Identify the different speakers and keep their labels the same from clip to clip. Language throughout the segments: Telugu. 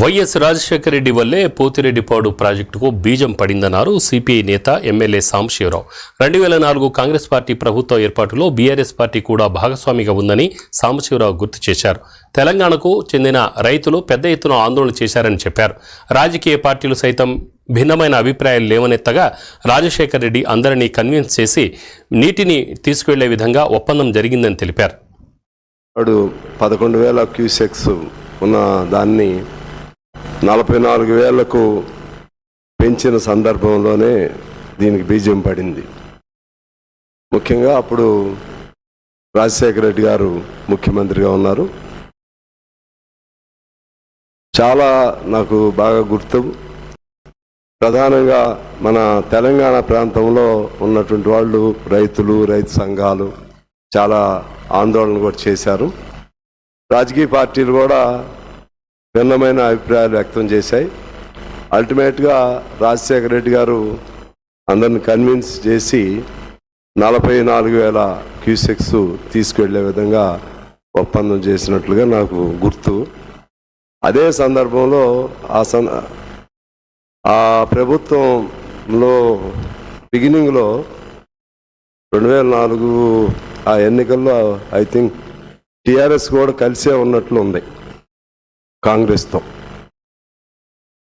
Speaker 1: వైఎస్ రాజశేఖర రెడ్డి వల్లే పోతిరెడ్డిపాడు ప్రాజెక్టుకు బీజం పడిందన్నారు సిపిఐ నేత ఎమ్మెల్యే సాంబశివరావు రెండు వేల నాలుగు కాంగ్రెస్ పార్టీ ప్రభుత్వ ఏర్పాటులో బీఆర్ఎస్ పార్టీ కూడా భాగస్వామిగా ఉందని సాంబశివరావు గుర్తు చేశారు. తెలంగాణకు చెందిన రైతులు పెద్ద ఎత్తున ఆందోళన చేశారని చెప్పారు. రాజకీయ పార్టీలు సైతం భిన్నమైన అభిప్రాయాలు లేవనెత్తగా రాజశేఖర రెడ్డి అందరినీ కన్విన్స్ చేసి నీటిని తీసుకువెళ్ళే విధంగా ఒప్పందం జరిగిందని తెలిపారు.
Speaker 2: పదకొండు వేల క్యూసెక్స్ ఉన్న దాన్ని నలభై నాలుగు వేలకు పెంచిన సందర్భంలోనే దీనికి బీజం పడింది. ముఖ్యంగా అప్పుడు రాజశేఖర రెడ్డి గారు ముఖ్యమంత్రిగా ఉన్నారు. చాలా నాకు బాగా గుర్తు. ప్రధానంగా మన తెలంగాణ ప్రాంతంలో ఉన్నటువంటి వాళ్ళు రైతులు రైతు సంఘాలు చాలా ఆందోళన కూడా చేశారు. రాజకీయ పార్టీలు కూడా భిన్నమైన అభిప్రాయాలు వ్యక్తం చేశాయి. అల్టిమేట్గా రాజశేఖర రెడ్డి గారు అందరిని కన్విన్స్ చేసి నలభై నాలుగు వేల క్యూసెక్స్ తీసుకెళ్ళే విధంగా ఒప్పందం చేసినట్లుగా నాకు గుర్తు. అదే సందర్భంలో ఆ సం ఆ ప్రభుత్వంలో బిగినింగ్లో రెండు వేల నాలుగు ఆ ఎన్నికల్లో ఐ థింక్ టీఆర్ఎస్ కూడా కలిసే ఉన్నట్లు ఉంది కాంగ్రెస్తో.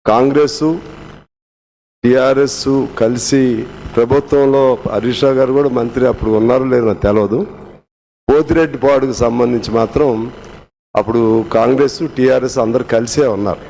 Speaker 2: కాంగ్రెస్ టిఆర్ఎస్ కలిసి ప్రభుత్వంలో హరీష్ గారు కూడా మంత్రి అప్పుడు ఉన్నారో లేదో నాకు తెలియదు పోతిరెడ్డిపాడుకు సంబంధించి మాత్రం అప్పుడు కాంగ్రెస్ టిఆర్ఎస్ అందరు కలిసే ఉన్నారు.